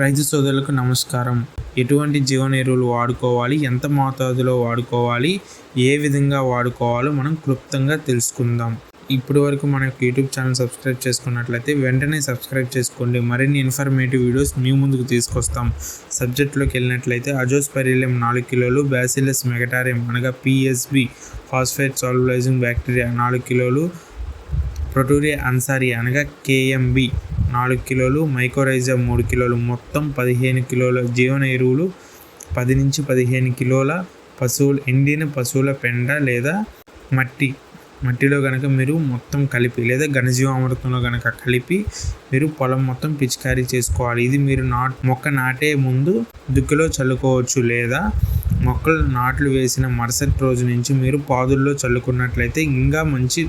రైతు సోదరులకు నమస్కారం. ఎటువంటి జీవన ఎరువులు వాడుకోవాలి? ఎంత మోతాదులో వాడుకోవాలి? ఏ విధంగా వాడుకోవాలో మనం క్లుప్తంగా తెలుసుకుందాం. ఇప్పటి వరకు మన యూట్యూబ్ ఛానల్ సబ్స్క్రైబ్ చేసుకున్నట్లయితే వెంటనే సబ్స్క్రైబ్ చేసుకోండి. మరిన్ని ఇన్ఫర్మేటివ్ వీడియోస్ మీ ముందుకు తీసుకొస్తాం. సబ్జెక్ట్లోకి వెళ్ళినట్లయితే అజోస్పెరిలియం నాలుగు కిలోలు బ్యాసిలస్ మెగటారియం అనగా పిఎస్బి ఫాస్ఫేట్ సాల్యులైజింగ్ బ్యాక్టీరియా నాలుగు కిలోలు ప్రొటూరియా అన్సారి అనగా కేఎంబి నాలుగు కిలోలు మైకోరైజా మూడు కిలోలు మొత్తం పదిహేను కిలోల జీవన ఎరువులు పది నుంచి పదిహేను కిలోల పశువులు ఎండిన పశువుల పెండ లేదా మట్టి. మట్టిలో కనుక మీరు మొత్తం కలిపి లేదా ఘనజీవామృతంలో కనుక కలిపి మీరు పొలం మొత్తం పిచికారీ చేసుకోవాలి. ఇది మీరు నాట్ మొక్క నాటే ముందు దుక్కిలో చల్లుకోవచ్చు లేదా మొక్కలు నాట్లు వేసిన మరుసటి రోజు నుంచి మీరు పాదుల్లో చల్లుకున్నట్లయితే ఇంకా మంచి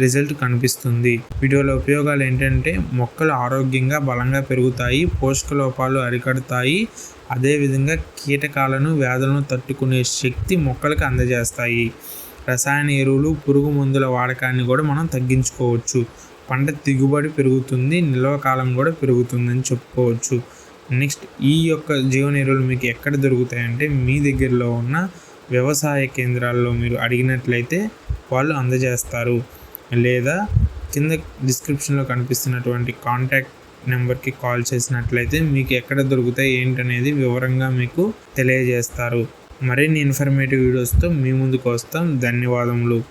రిజల్ట్ కనిపిస్తుంది. వీటివల్ల ఉపయోగాలు ఏంటంటే మొక్కలు ఆరోగ్యంగా బలంగా పెరుగుతాయి పోషక లోపాలు అరికడతాయి అదేవిధంగా కీటకాలను వ్యాధులను తట్టుకునే శక్తి మొక్కలకు అందజేస్తాయి. రసాయన ఎరువులు పురుగు మందుల వాడకాన్ని కూడా మనం తగ్గించుకోవచ్చు. పంట దిగుబడి పెరుగుతుంది నిల్వ కాలం కూడా పెరుగుతుందని చెప్పుకోవచ్చు. నెక్స్ట్ ఈ యొక్క జీవన ఎరువులు మీకు ఎక్కడ దొరుకుతాయంటే మీ దగ్గరలో ఉన్న వ్యవసాయ కేంద్రాల్లో మీరు అడిగినట్లయితే వాళ్ళు అందజేస్తారు. లేదా కింద డిస్క్రిప్షన్లో కనిపిస్తున్నటువంటి కాంటాక్ట్ నెంబర్కి కాల్ చేసినట్లయితే మీకు ఎక్కడ దొరుకుతాయి ఏంటనేది వివరంగా మీకు తెలియజేస్తారు. మరిన్ని ఇన్ఫర్మేటివ్ వీడియోస్తో మీ ముందుకు వస్తాం. ధన్యవాదములు.